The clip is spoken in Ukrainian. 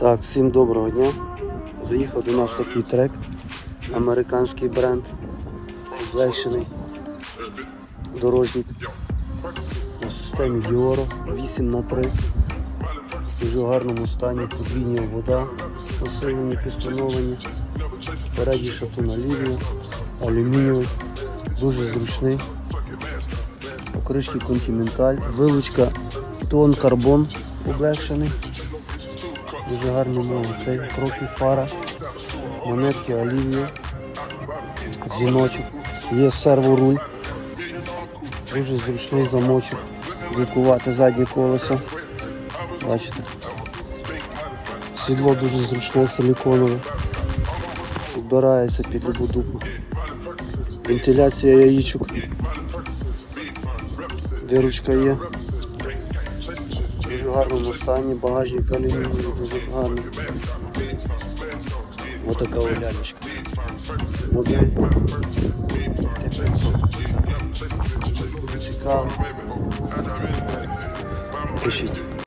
Так, всім доброго дня. Заїхав до нас такий трек. Американський бренд. Облегшений дорожник. На системі Dioro 8 на 3 В дуже гарному стані, подвійні вода, посилені, підстановлені. Передній шатун алюміній, алюмінієвий, дуже зручний. Покришки континенталь, вилучка тон карбон облегшений. Дуже гарний мов цей профіль фара, монетки олів'я, дзвіночок, є серворуль, дуже зручний замочок, блокувати заднє колесо. Бачите. Сідло дуже зручне, силіконове. Підбирається під любу дупу. Вентиляція яєчок. Дирочка є. Дуже гарному стані, багажник алюмінієвий, дуже гарний. Ось така. Модель Цікаво. Пишіть.